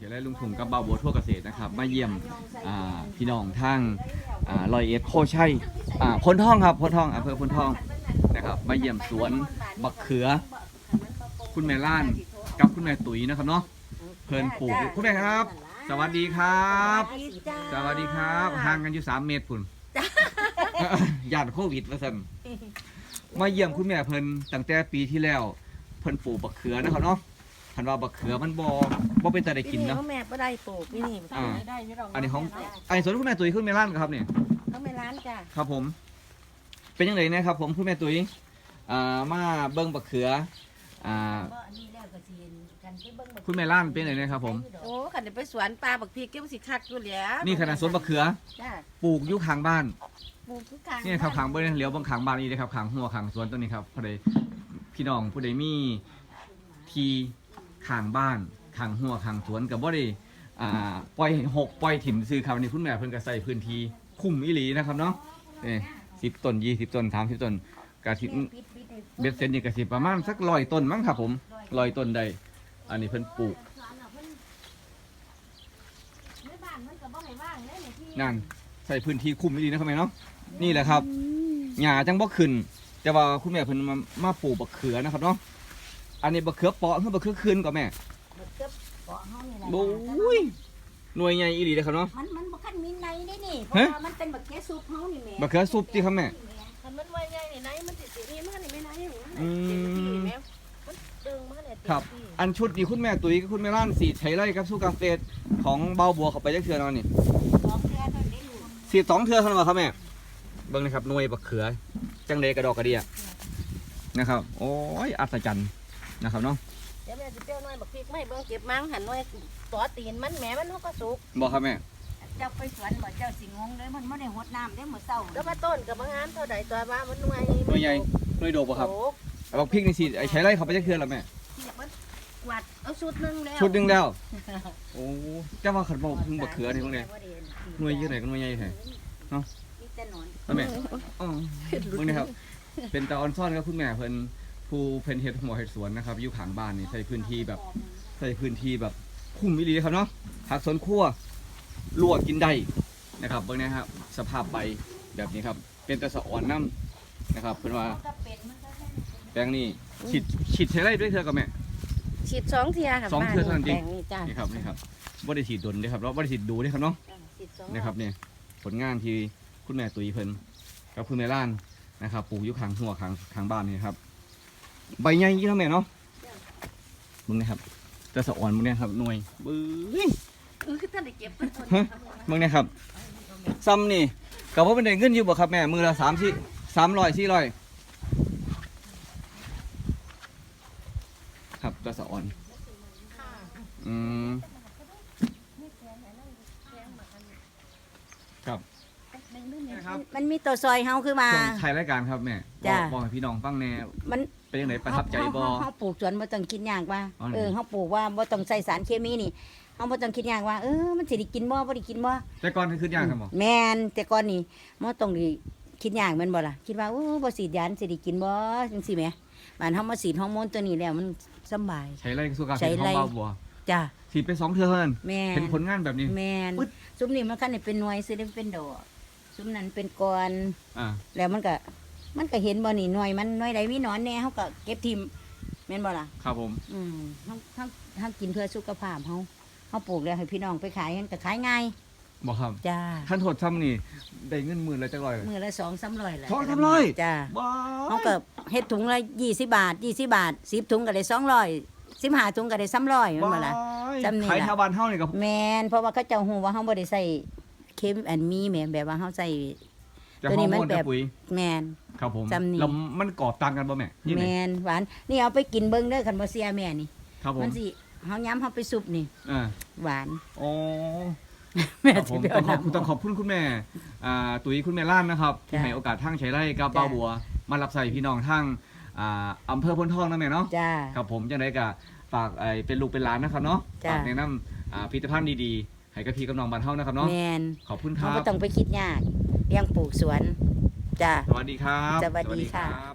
เดี๋ยวได้ลุงถุงกับเบาบัวทั่วเกษตรนะครับ มาเยี่ยมอ่าพี่น้องทางอ่าลอยเอ็ดโคชัยอ่าพนท่องครับพนท่องอำเภอพนท่องนะครับ มาเยี่ยมสวนบักเขือ คุณแม่ล้านกับคุณแม่ตุ๋ยนะครับเนาะเพิ่นปลูกคุณแม่ครับ สวัสดีครับ สวัสดีครับห่างกันอยู่3เมตรพุ่นย่านโควิดว่าซั่นมาเยี่ยมคุณแม่เพิ่นตั้งแต่ปีที่แล้ว เพิ่นปลูกบักเขือนะครับเนาะ พันว่าบักเขือมันบ่บ่เป็นตาได้กินเนาะเขาแม่บ่ได้ปลูกนี่นี่อ่าอันนี้ของอันนี้สวนคุณแม่ตุ้ยคุณแม่ล้านครับเนี่ยเขาไม่ร้านจ้ะครับผม เป็นยังไงนะครับ ผมคุณแม่ตุ้ยอ่ามาเบิ้งบักเขืออ่าคุณแม่ล้านเป็นยังไงนะครับผม โอ้ขันได้ไปสวนปลาบักพริกเก็บสิคักอยู่แหล้วนี่ขนาดสวนบักเขือจ้ะปลูกอยู่ข้างบ้าน ปลูกทุกทางนี่ครับข้างบ้านเหลียวเบางข้างบ้านนี่นะครับข้างหัวข้างสวนตัวนี้ครับพอดีพี่น้องผู้ใดมีที่ ข้างบ้านข้างหัวข้างสวนกับบ่ได้อ่าปล่อยให้หกปล่อยถิ่มซื้อครับนี่คุณแม่เพิ่นก็ใส่พื้นที่คุ้มอีหลีนะครับเนาะนี่สิบต้นยี่สิบต้นสามสิบต้นกระทิเบ็ดเซนนี่กระสิประมาณสักร้อยต้นมั้งครับผมร้อยต้นได้อันนี้เพิ่นปลูกนั่นใส่พื้นที่คุ้มอีหลีนะครับแม่เนาะนี่แหละครับหญ้าจังบ่ขึ้น แต่ว่าคุณแม่เพิ่นมามาปลูกบักเขือนะครับเนาะ อันนี้บักเขือเปาะคือบักเขือคืนก่อนแม่โอ้ยหน่วยใหญ่อีหลีเลยครับเนาะ มันมันบ่คันมีในได้นี่เพฮะราะว่ามันเป็นบักเกซุปเฮานี่แหม่บักเขือซุปที่ครับแม่ คันมันไว้ใหญ่นี่ไหนมันสิสินี่มันนี่ไม่ไหนอยู่อืมแม่มันดึงมาเนี่ยครับอันชุดนี้คุณแม่ตุ๋ยกับคุณแม่ล้านสีใช้ไรครับสู้กาเฟสของเบาบัวเข้าไปจักเทือนอนนี่ของแท้เท่านี้ลูกสีสองเทือเท่านั้นเหรอครับแม่เบิ่งนะครับหน่วยบักเขือจังเลกระดอกกระเดียนะครับ โอ้ยอัศจรรย์ นะครับเนาะเดี๋ยวแม่สิเปรี้ยวหน่อยบักพริกไม่เบิ่งเก็บมังหันหน่อยต่อตีนมันแหมมันเฮาก็สุกบอกครับแม่เจ้าไปสวนบ่เจ้าสิงงเลยมันบ่ได้หดน้ำได้มื้อเช้าแล้วมาต้นกับมางานเท่าใดตัวว่ามันหน่วยหน่วยใหญ่หน่วยโดกบ่ครับโอ้เอาบักพริกนี่สีใช้ไรเข้าไปจักเทือนเหรอแม่ที่มันกวาดเอาชุดหนึงแล้วชุดหนึงแล้วโอ้เจ้าว่าขันบอกบักเขือนี่พวกเนี้ยหน่วยเยอะไหนก็หน่วยใหญ่แท้มีแต่หนอนครับแม่อ๋อมึงนี่ครับเป็นตาออนซ่อนครับคุณแม่เพิ่น ผู้เพิ่นเฮ็ดหัวเฮ็ดสวนนะครับอยู่ข้างบ้านนี่ใช้พื้นที่แบบใช้พื้นที่แบบคุ้มอีหลีครับเนาะผักสวนครัวลวกกินได้นะครับเบิ่งนะครับสภาพใบแบบนี้ครับ เป็นตะสะอ่อนน้ำนะครับเพิ่นว่าก็เป็นมันก็แค่แปลงนี้ฉีดฉีดใช้ได้ด้วยเถอะกับแม่ฉีดสองเที่ยค่ะสองเทื่อเท่านั้นจริงแปลนี่จ้ะนี่ครับนี่ครับบ่ได้ฉีดดนเด้อครับเราบ่ได้ฉีดดูเด้อครับเนาะฉีดสองนะครับเนี่ยผลงานที่คุณแม่ตุยเพิ่นกับคุณแม่ล้านนะครับปลูกอยู่ข้างหัวข้างข้างบ้านนี่ครับ ใบใหญ่ยี่เท่าแม่เนาะมึงนะครับจะสะอ่อนมึงเนี่ยครับหน่วยบื้อเออคือท่านได้เก็บต้นทุนฮะมึงเนี่ยครับซ้ำนี่กับว่าเป็นได้เงินอยู่บ่ครับแม่มือละสามสี่สามร้อยสี่ร้อยครับจะสะอ่อนอืมครับครับมันมีตัวซอยเฮาคือว่าช่วงถ่ายรายการครับแม่บจ้ะอกบอกให้พี่น้องฟังแน่ มัน เป็นยังไงประทับใจบ่ เฮาเฮาปลูกสวนบ่ต้องคิดยากว่าอ๋อเหรอ เออเฮาปลูกว่าบ่ต้องใส่สารเคมีนี่เฮาบ่ต้องคิดยากว่าเออมันสิได้กินบ่บ่ได้กินบ่แต่ก่อนคือขึ้นยากครับหมอแม่นแต่ก่อนนี่มันต้องได้คิดอย่างแมันบ่ล่ะคิดว่าโอ้บ่ฉีดยาสิได้กินบ่จังซี่แหมบ้านเฮามาฉีดฮอร์โมนตัวนี้แล้วมันสำบาย ใช้ไรสู้กับใช้เป็นไรข้าวเบาบัวจ้ะฉีดไปสองเทื่อเท่านั้นแม่นเห็นผลงานแบบนี้ แม่นปึ๊ด ซุ้มนี่มันคันได้เป็นหน่วยสิได้เป็นดอกซุ้มนั้นเป็นก้อน อ่าแล้วมันก็ มันก็เห็นบ่นี่หน่วยมันหน่วยใดมีหนอนแน่เฮาก็เก็บทิ่มแม่นบ่ล่ะ ครับผม อืมเฮาเฮาเฮากินเพื่อสุขภาพเฮาเฮาปลูกแล้วให้พี่น้องไปขายมันก็ขายง่ายบอกครับ จ้าท่านโทษซ้ำนี่ ได้เงินหมื่นละจักร้อยเลยมื้อละ2-300แหละสองสามร้อย จ้าว้าเขาก็เฮ็ดถุงละยี่สิบาทยี่สิบาทสิบถุงก็ได้สองร้อยสิบห้าถุงก็ได้สามร้อยแมันบ่ล่ะ จำนี่ล่ะ ขายชาวบ้านเฮานี่กับแมนเพราะว่าเขาเจ้าฮู้ว่าเฮาบ่ได้ใส่เค็มอันมีแหม่แบบว่าเฮาใส่ จะตัวฮนี้อร์มันโมนแบกับบปุ๋ย แมน ครับผมจำนี่แล้วมันกรอบต่างกันบ่แม่ยี่แมไหนนหวานนี่เอาไปกินเบิ่งเด้อคันบ่เสียแม่นี่ ครับผมมันสิเฮาย้ำเฮาไปซุปนี่ อ่าหวาน อ๋อแม่ครับผสิมไปต้อเอางขอบคุณต้องขอบคุณคุณแม่อ่าตุ๋ยคุณแม่ล้านนะครับที่จ้ะให้โอกาสทางใช้ไร่กับจ้ะ ป้าบัว มารับใส่พี่น้องทางอ่าอำเภอพ้นทองนั่นแม่เนาะ จ้า ครับผมจังไดก็ฝากไอ้เป็นลูกเป็นหลานนะครับเนาะจ้ะ ฝากแนะนำอ่าผลิตภัณฑ์ดีๆให้กับพี่กับน้องบ้านเฮานะครับเนาะแมนขอบคุณคเฮารับ บ่ต้องไปคิดยากเลี้ยงปลูกสวน จ้าสวัสดีครับ สวัสดีค่ะ รับ